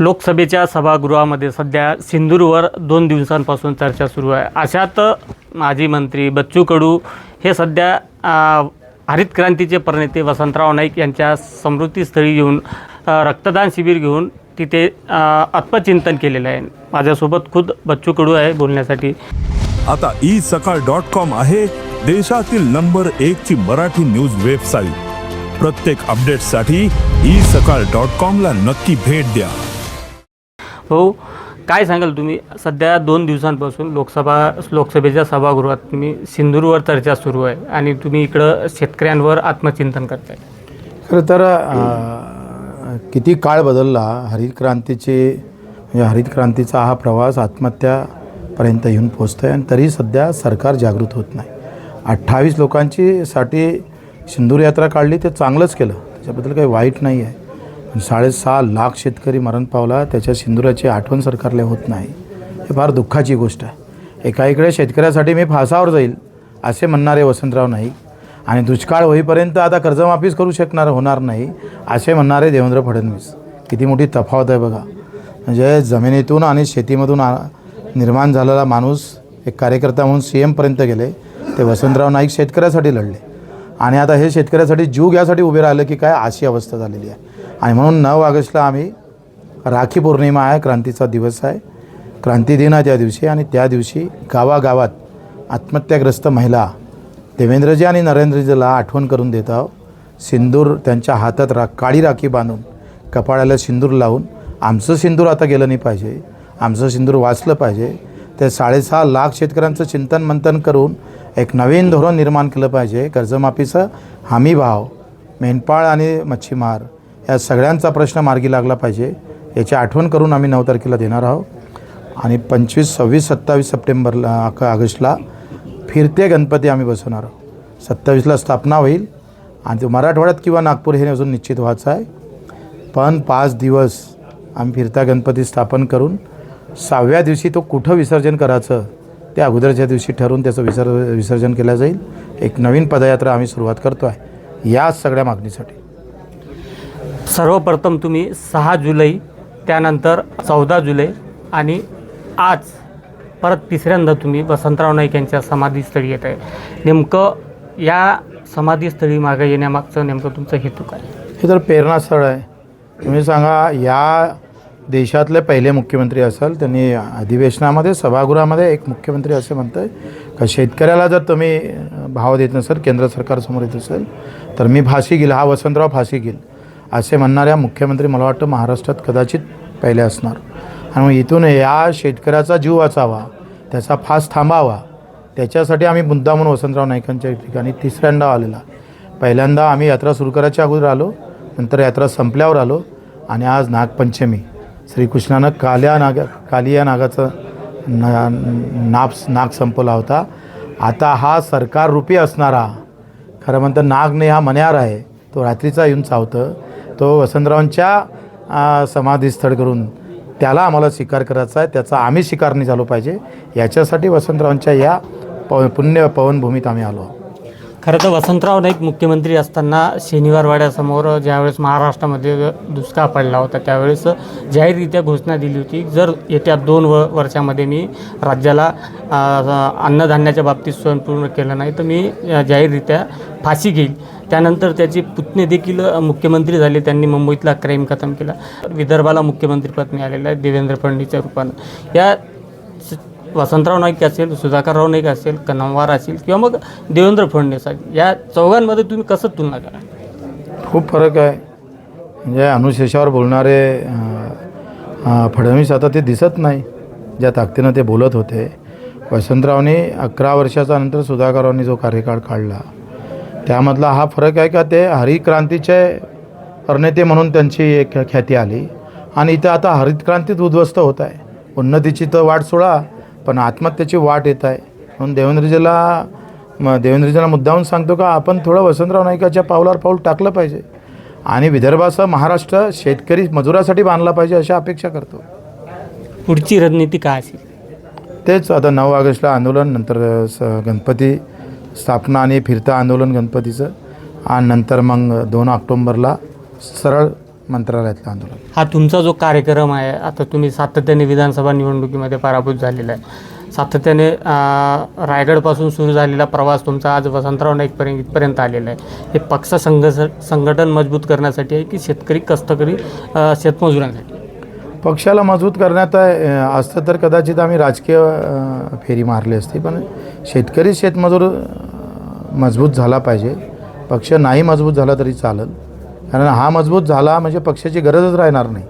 लोकसभेच्या सभागृहामध्ये सध्या सिंदूरवर दोन दिवसांपासून चर्चा सुरू आहे. अशात माजी मंत्री बच्चू कडू हे सध्या हरित क्रांतीचे प्रणेते वसंतराव नाईक यांच्या समृद्धीस्थळी येऊन रक्तदान शिबिर घेऊन तिथे आत्मचिंतन केलेलं आहे. माझ्यासोबत खुद बच्चू कडू आहे बोलण्यासाठी. आता ई सकाळ डॉट कॉम आहे देशातील नंबर एक ची मराठी न्यूज वेबसाईट. प्रत्येक अपडेटसाठी ई सकाळ डॉट कॉम ला नक्की भेट द्या. हो काय सांगाल तुम्ही? सध्या दोन दिवसांपासून लोकसभा लोकसभेच्या सभागृहात तुम्ही सिंदूरवर चर्चा सुरू आहे आणि तुम्ही इकडं शेतकऱ्यांवर आत्मचिंतन करताय. खरं तर किती काळ बदलला हरित क्रांतीचे म्हणजे हरित क्रांतीचा हा प्रवास आत्महत्यापर्यंत येऊन पोचतो आहे आणि तरी सध्या सरकार जागृत होत नाही. अठ्ठावीस लोकांची साठी सिंदूर यात्रा काढली ते चांगलंच केलं. त्याच्याबद्दल काही वाईट नाही आहे पण साडेसहा लाख शेतकरी मरण पावला त्याच्या सिंदुराची आठवण सरकारला होत नाही. हे फार दुःखाची गोष्ट आहे. एका इकडे शेतकऱ्यासाठी मी फासावर जाईल असे म्हणणारे वसंतराव नाईक. आणि दुष्काळ होईपर्यंत आता कर्जमाफीच करू शकणार होणार नाही असे म्हणणारे देवेंद्र फडणवीस. किती मोठी तफावत आहे बघा. म्हणजे जमिनीतून आणि शेतीमधून निर्माण झालेला माणूस एक कार्यकर्ता म्हणून सी एमपर्यंत गेले ते वसंतराव नाईक शेतकऱ्यासाठी लढले. आणि आता हे शेतकऱ्यासाठी जीव घ्यासाठी उभे राहिलं की काय अशी अवस्था झालेली आहे. आणि म्हणून नऊ ऑगस्टला आम्ही राखी पौर्णिमा आहे क्रांतीचा दिवस आहे. क्रांती दिन आहे त्या दिवशी आणि त्या दिवशी गावागावात आत्महत्याग्रस्त महिला देवेंद्रजी आणि नरेंद्रजीला आठवण करून देत आहोत. सिंदूर त्यांच्या हातात रा काळी राखी बांधून कपाळाला सिंदूर लावून आमचं सिंदूर आता गेलं नाही पाहिजे. आमचं सिंदूर वाचलं पाहिजे. ते साडेसहा लाख शेतकऱ्यांचं चिंतन मंथन करून एक नवीन धोरण निर्माण केलं पाहिजे. कर्जमाफीचं हमी भाव मेंढपाळ आणि मच्छीमार. या सगळ्यांचा प्रश्न मार्गी लागला पाहिजे. याची आठवण करून आम्ही नऊ तारखेला देणार आहोत. आणि पंचवीस सव्वीस सत्तावीस सप्टेंबरला अक- ऑगस्टला फिरते गणपती आम्ही बसवणार आहोत. सत्तावीसला स्थापना होईल. आणि मराठवाड्यात किंवा नागपूर हे अजून निश्चित व्हायचं आहे. पण पाच दिवस आम्ही फिरता गणपती स्थापन करून सहाव्या दिवशी तो कुठं विसर्जन करायचं ते अगोदरच्या दिवशी ठरवून त्याचं विसर् विसर्जन केलं जाईल. एक नवीन पदयात्रा आम्ही सुरुवात करतो आहे या सगळ्या मागणीसाठी. सर्वप्रथम तुम्ही सहा जुलै त्यानंतर चौदा जुलै आणि आज परत तिसऱ्यांदा तुम्ही वसंतराव नाईक यांच्या समाधीस्थळी येत आहे नेमकं या समाधीस्थळी मागे येण्यामागचं नेमकं तुमचं हेतू काय? हे तर प्रेरणास्थळ आहे. तुम्ही सांगा या देशातले पहिले मुख्यमंत्री असाल त्यांनी अधिवेशनामध्ये सभागृहामध्ये एक मुख्यमंत्री असे म्हणतं आहे का शेतकऱ्याला जर तुम्ही भाव देत नसेल केंद्र सरकारसमोर येत असेल तर मी फाशी घेईल हा वसंतराव फाशी घेईल. असे म्हणणाऱ्या मुख्यमंत्री मला वाटतं महाराष्ट्रात कदाचित पहिले असणार. आणि मग इथून या शेतकऱ्याचा जीव वाचावा त्याचा फास थांबावा त्याच्यासाठी आम्ही मुद्दा म्हणून वसंतराव नाईकांच्या ठिकाणी तिसऱ्यांदा आलेला. पहिल्यांदा आम्ही यात्रा सुरू करायच्या अगोदर आलो नंतर यात्रा संपल्यावर आलो आणि आज नागपंचमी. श्रीकृष्णानं काल्या नाग कालिया नागाचं ना नाग नाग संपवला होता. आता हा सरकार रूपी असणारा खरं म्हणतं नाग नाही हा मन्यार आहे तो रात्रीचा येऊन चावतं. तो वसंतरावांच्या समाधीस्थळ करून त्याला आम्हाला स्वीकार करायचा आहे त्याचा आम्ही स्वीकार नाही झालो पाहिजे याच्यासाठी वसंतरावांच्या या पव पुण्य पवनभूमीत आम्ही आलो आहोत. खरं तर वसंतराव नाईक मुख्यमंत्री असताना शनिवारवाड्यासमोर ज्यावेळेस महाराष्ट्रामध्ये दुष्काळ पडला होता त्यावेळेस जाहीररित्या घोषणा दिली होती जर येत्या दोन व वर्षामध्ये मी राज्याला अन्नधान्याच्या बाबतीत स्वयंपूर्ण केलं नाही तर मी जाहीररित्या फाशी घेईल. त्यानंतर त्याचे पुतणे देखील मुख्यमंत्री झाले त्यांनी मुंबईतला क्राईम खतम केला. विदर्भाला मुख्यमंत्रीपद मिळालेलं आहे देवेंद्र फडणवीसच्या रूपानं. या वसंतराव नाईक असेल सुधाकरराव नाईक असेल कनमवार असेल किंवा मग देवेंद्र फडणवीस या चौघांमध्ये तुम्ही कसं तुलना करा खूप फरक आहे. म्हणजे अनुशेषावर बोलणारे फडणवीस आता ते दिसत नाही ज्या ताकदीनं ते बोलत होते. वसंतरावने अकरा वर्षाचा नंतर सुधाकररावनी जो कार्यकाळ काढला त्यामधला हा फरक आहे का ते हरितक्रांतीचे प्रणेते म्हणून त्यांची एक ख्याती आली. आणि इथं आता हरितक्रांतीत उद्ध्वस्त होत आहे. उन्नतीची तर वाट सोडा पण आत्महत्येची वाट येत आहे. म्हणून देवेंद्रजीला म देवेंद्रजीला मुद्दाहून सांगतो का आपण थोडं वसंतराव नाईकाच्या पावलावर पाऊल टाकलं पाहिजे. आणि विदर्भासह महाराष्ट्र शेतकरी मजुरासाठी बांधला पाहिजे अशा अपेक्षा करतो. पुढची रणनीती काय असेल? तेच आता नऊ ऑगस्टला आंदोलन नंतर स गणपती स्थापना आणि फिरतं आंदोलन गणपतीचं. आणि नंतर मग दोन ऑक्टोंबरला सरळ मंत्रालयातलं आंदोलन. हा तुमचा जो कार्यक्रम आहे आता तुम्ही सातत्याने विधानसभा निवडणुकीमध्ये पराभूत झालेला आहे. सातत्याने रायगडपासून सुरू झालेला प्रवास तुमचा आज वसंतराव नाईकपर्यंत इथपर्यंत आलेला आहे. हे पक्ष संघ संघटन मजबूत करण्यासाठी आहे की शेतकरी कष्टकरी शेतमजुरांसाठी? पक्षाला मजबूत करण्यात असतं तर कदाचित आम्ही राजकीय फेरी मारली असती पण शेतकरी शेतमजूर मजबूत झाला पाहिजे. पक्ष नाही मजबूत झाला तरी चालेल. कारण हा मजबूत झाला म्हणजे पक्षाची गरजच राहणार नाही.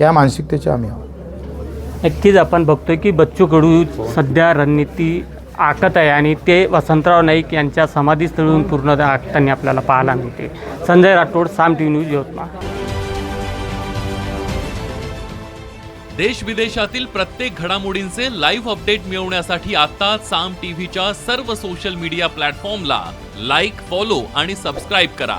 या मानसिकतेचे आम्ही आहोत. नक्कीच आपण बघतोय की बच्चू कडू सध्या रणनीती आखत आहे आणि ते वसंतराव नाईक यांच्या समाधीस्थळून पूर्ण आखताना आपल्याला पाहायला मिळते. Sanjay Rathod Saam T news Yavatmal. देश विदेशातील प्रत्येक घडामोडींचे लाईव्ह अपडेट मिळवण्यासाठी आता साम टीव्हीच्या सर्व सोशल मीडिया प्लॅटफॉर्मला लाईक फॉलो आणि सबस्क्राईब करा.